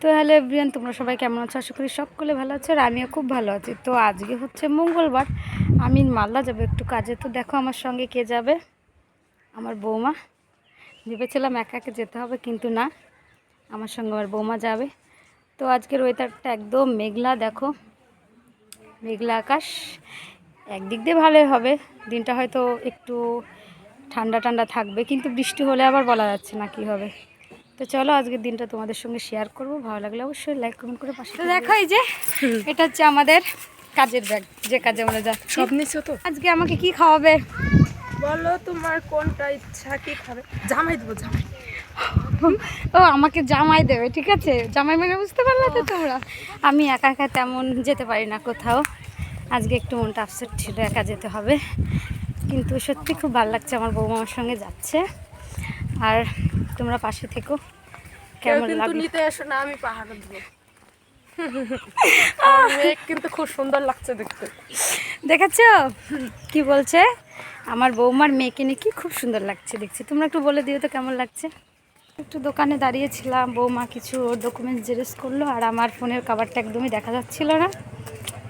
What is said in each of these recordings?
তো hello everyone তোমরা সবাই কেমন আছো? আশা করি সকলে ভালো আছো আর আমিও খুব ভালো আছি। তো আজকে হচ্ছে মঙ্গলবার, আমি মালদা যাব একটু কাজে। তো দেখো আমার সঙ্গে কে যাবে? আমার বৌমা। ভেবেছিলাম একা একা যেতে হবে, কিন্তু না, আমার সঙ্গে আমার বৌমা যাবে। তো আজকের ওয়েদারটা একদম মেঘলা, দেখো। মেঘলা আকাশ। একদিক দিয়ে ভালোই হবে। দিনটা হয়তো একটু ঠান্ডা ঠান্ডা থাকবে, কিন্তু বৃষ্টি হলে আবার বলা যাচ্ছে না কি হবে। তো চলো আজকের দিনটা তোমাদের সঙ্গে শেয়ার করব। ভালো লাগলে অবশ্যই লাইক কমেন্ট করে পাশে তো দেখো এই যে এটা হচ্ছে আমাদের কাজের ব্যাগ যে কাজে আমরা যাচ্ছি। সব নিছো তো? আজকে আমাকে কি খাওয়াবে? বলো তোমার কোনটা ইচ্ছা কি খাবে? জামাই দেবো জামাই। ও আমাকে জামাই দেবে ঠিক আছে? জামাই মানে বুঝতে পারলে তো তোমরা। আমি একা একা তেমন যেতে পারি না কোথাও। আজকে একটু মনটা আপসেট ছিল একা যেতে হবে। কিন্তু সত্যি খুব ভালো লাগছে আমার বৌমা আমার সঙ্গে যাচ্ছে। আর তোমরা পাশে থেকো। কেমন কিন্তু নিতে এসো না আমি পাহাড়ে দেবো। কিন্তু খুব সুন্দর লাগছে দেখতে। দেখেছ? কি বলছে? আমার বৌমার মেয়েকে নাকি খুব সুন্দর লাগছে দেখছি। তোমরা একটু বলে দিও তো কেমন লাগছে। একটু দোকানে দাঁড়িয়েছিলাম বৌমা কিছু ডকুমেন্টস জেরক্স করল আর আমার ফোনের কাভারটা একদমই দেখা যাচ্ছিল না।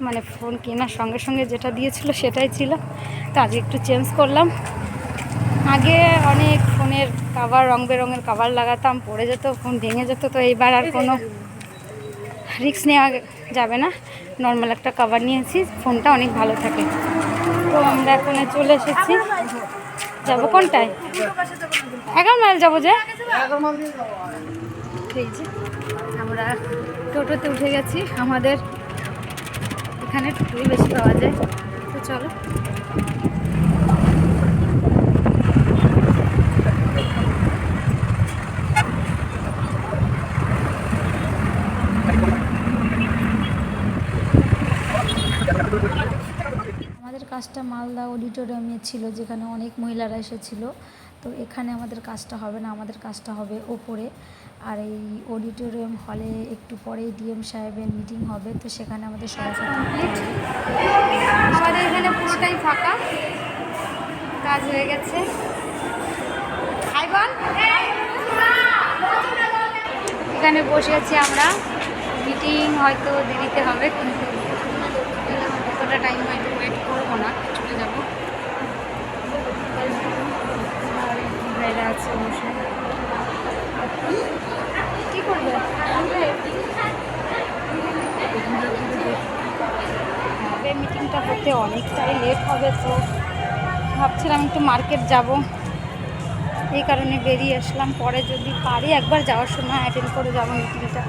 মানে ফোন কেনার সঙ্গে সঙ্গে যেটা দিয়েছিল সেটাই ছিল। তো আজকে একটু চেঞ্জ করলাম। আগে অনেক ফোনের কাভার রং বেরঙের কাভার লাগাতাম পড়ে যেত ফোন ভেঙে যেত তো এইবার আর কোনো রিস্ক নেওয়া যাবে না। নর্মাল একটা কাভার নিয়েছি ফোনটা অনেক ভালো থাকে। তো আমরা এখন চলে এসেছি। যাব কোনটায়? এগারো মাইল যাব যে। আমরা টোটোতে উঠে গেছি। আমাদের এখানে টোটোই বেশি পাওয়া যায়। তো চলো আমাদের কাজটা মালদা অডিটোরিয়ামে ছিল যেখানে অনেক মহিলারা এসেছিল। তো এখানে আমাদের কাজটা হবে না আমাদের কাজটা হবে ওপরে। আর এই অডিটোরিয়াম হলে একটু পরেই ডিএম সাহেবের মিটিং হবে তো সেখানে আমাদের সরাসরি আমাদের এখানে পুরোটাই ফাঁকা। কাজ হয়ে গেছে। এখানে বসে আছি আমরা। মিটিং হয়তো দেরিতে হবে কিন্তু কতটা টাইম হয়তো ওয়েট করব না, চলে যাব। কী করবে? মিটিংটা হতে অনেকটাই লেট হবে, তো ভাবছিলাম একটু মার্কেট যাব। এই কারণে বেরিয়ে আসলাম। পরে যদি পারি একবার যাওয়ার সময় অ্যাটেন্ড করে যাব মিটিংটা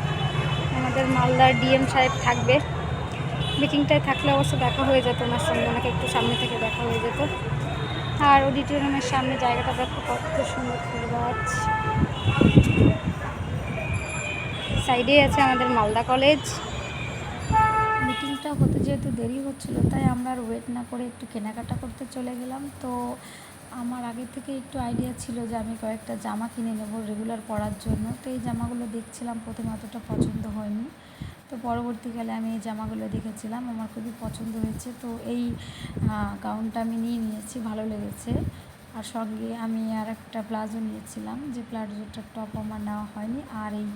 আমাদের মালদার ডিএম সাহেব থাকবে। মিটিংটায় থাকলে অবশ্য দেখা হয়ে যেত, ওনার সঙ্গে ওনাকে একটু সামনে থেকে দেখা হয়ে যেত। আর অডিটোরিয়ামের সামনে জায়গাটা দেখো, কত সুন্দর ফুল গাছ। সাইডেই আছে আমাদের মালদা কলেজ মিটিংটা হতে যেহেতু দেরি হচ্ছিল, তাই আমরা আর ওয়েট না করে একটু কেনাকাটা করতে চলে গেলাম। তো আমার আগে থেকে একটু আইডিয়া ছিল যে আমি কয়েকটা জামা কিনে নেব রেগুলার পরার জন্য। তো এই জামাগুলো দেখছিলাম, প্রথমে অতটা পছন্দ হয়নি। তো পরবর্তীকালে আমি এই জামাগুলো দেখেছিলাম, আমার খুবই পছন্দ হয়েছে। তো এই গাউনটা আমি নিয়ে নিয়েছি, ভালো লেগেছে। আর সঙ্গে আমি আর একটা প্লাজো নিয়েছিলাম, যে প্লাজোটার টপ আমার নেওয়া হয়নি। আর এই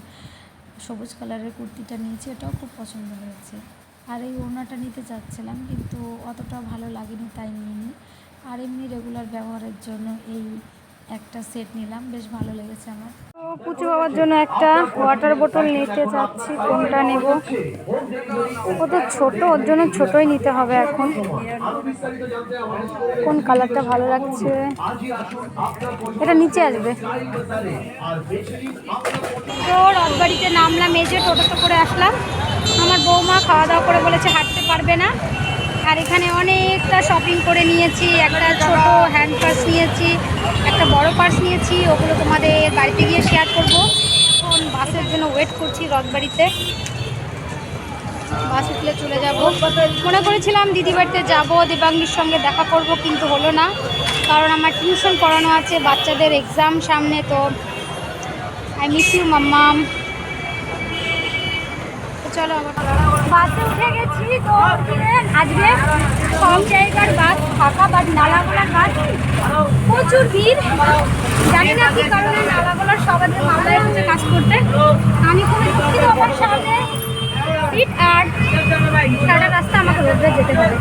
সবুজ কালারের কুর্তিটা নিয়েছি, এটাও খুব পছন্দ হয়েছে। আর এই ওড়নাটা নিতে চাচ্ছিলাম, কিন্তু অতটা ভালো লাগেনি, তাই নিইনি। আর এমনি রেগুলার ব্যবহারের জন্য এই একটা সেট নিলাম বেশ ভালো লেগেছে আমার। তো বাবার জন্য একটা ওয়াটার বোতল নিতে চাচ্ছি কোনটা নেব? ও তো ছোটো ওর জন্য ছোটোই নিতে হবে এখন। কোন কালারটা ভালো লাগছে? এটা নিচে আসবে। তো রথবাড়িতে নামলাম এই যে টোটোতে করে আসলাম। আমার বৌমা খাওয়া দাওয়া করে বলেছে হাঁটতে পারবে না। আর এখানে অনেকটা শপিং করে নিয়েছি একটা ছোট হ্যান্ড নিয়েছি বড় পার্স নিয়েছি, ওগুলো তোমাদের বাড়িতে গিয়ে শেয়ার করব। এখন বাসের জন্য ওয়েট করছি রথবাড়িতে। বাস উঠলে চলে যাব। মনে করেছিলাম দিদি বাড়িতে যাব দেবাঙ্গির সঙ্গে দেখা করব, কিন্তু হলো না। কারণ আমার টিউশন পড়ানো আছে, বাচ্চাদের এক্সাম সামনে, তো আই মিস ইউ মাম্মাম। চলো বাসে আজকে সব জায়গার গাছ ফাঁকা বা নালাগোলার গাছ। প্রচুর ভিড়। জানি না কি কারণে নালাগোলার সবাই মামলায় হচ্ছে কাজ করতে। আমি খুবই দুঃখিত আর সারা রাস্তা আমাকে রোদ্রে যেতে হবে।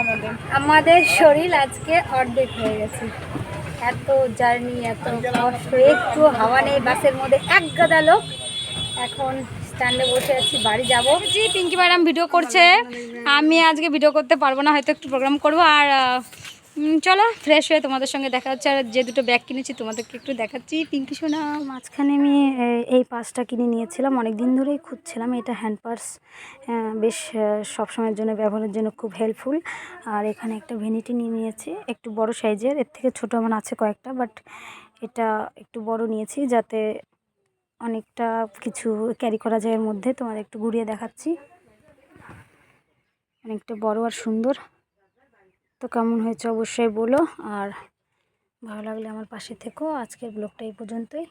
আমাদের আমাদের শরীর আজকে অর্ধেক হয়ে গেছে। এত জার্নি, এত কষ্ট, একটু হাওয়া নেই বাসের মধ্যে, এক গাদা লোক। এখন স্ট্যান্ডে বসে আছি, বাড়ি যাব। জি, পিঙ্কি ম্যাডাম ভিডিও করছে। আমি আজকে ভিডিও করতে পারব না, হয়তো একটু প্রোগ্রাম করব। আর চলো ফ্রেশ হয়ে তোমাদের সঙ্গে দেখা হচ্ছে। আর যে দুটো ব্যাগ কিনেছি, তোমাদেরকে একটু দেখাচ্ছি। পিঙ্কি শোনা মাঝখানে আমি এই পার্সটা কিনে নিয়েছিলাম। অনেক দিন ধরেই খুঁজছিলাম, এটা হ্যান্ড পার্স বেশ সব সময়ের জন্য, ব্যবহারের জন্য খুব হেল্পফুল আর এখানে একটা ভেনিটি নিয়ে নিয়েছি। একটু বড় সাইজের এর থেকে ছোটো আমার আছে কয়েকটা বাট এটা একটু বড় নিয়েছি, যাতে অনেকটা কিছু ক্যারি করা যায় এর মধ্যে। তোমাদের একটু ঘুরিয়ে দেখাচ্ছি। অনেকটা বড় আর সুন্দর। তো কেমন হয়েছে অবশ্যই বলো। আর ভালো লাগলে আমার পাশে থেকো। আজকের ব্লগটা এই পর্যন্তই।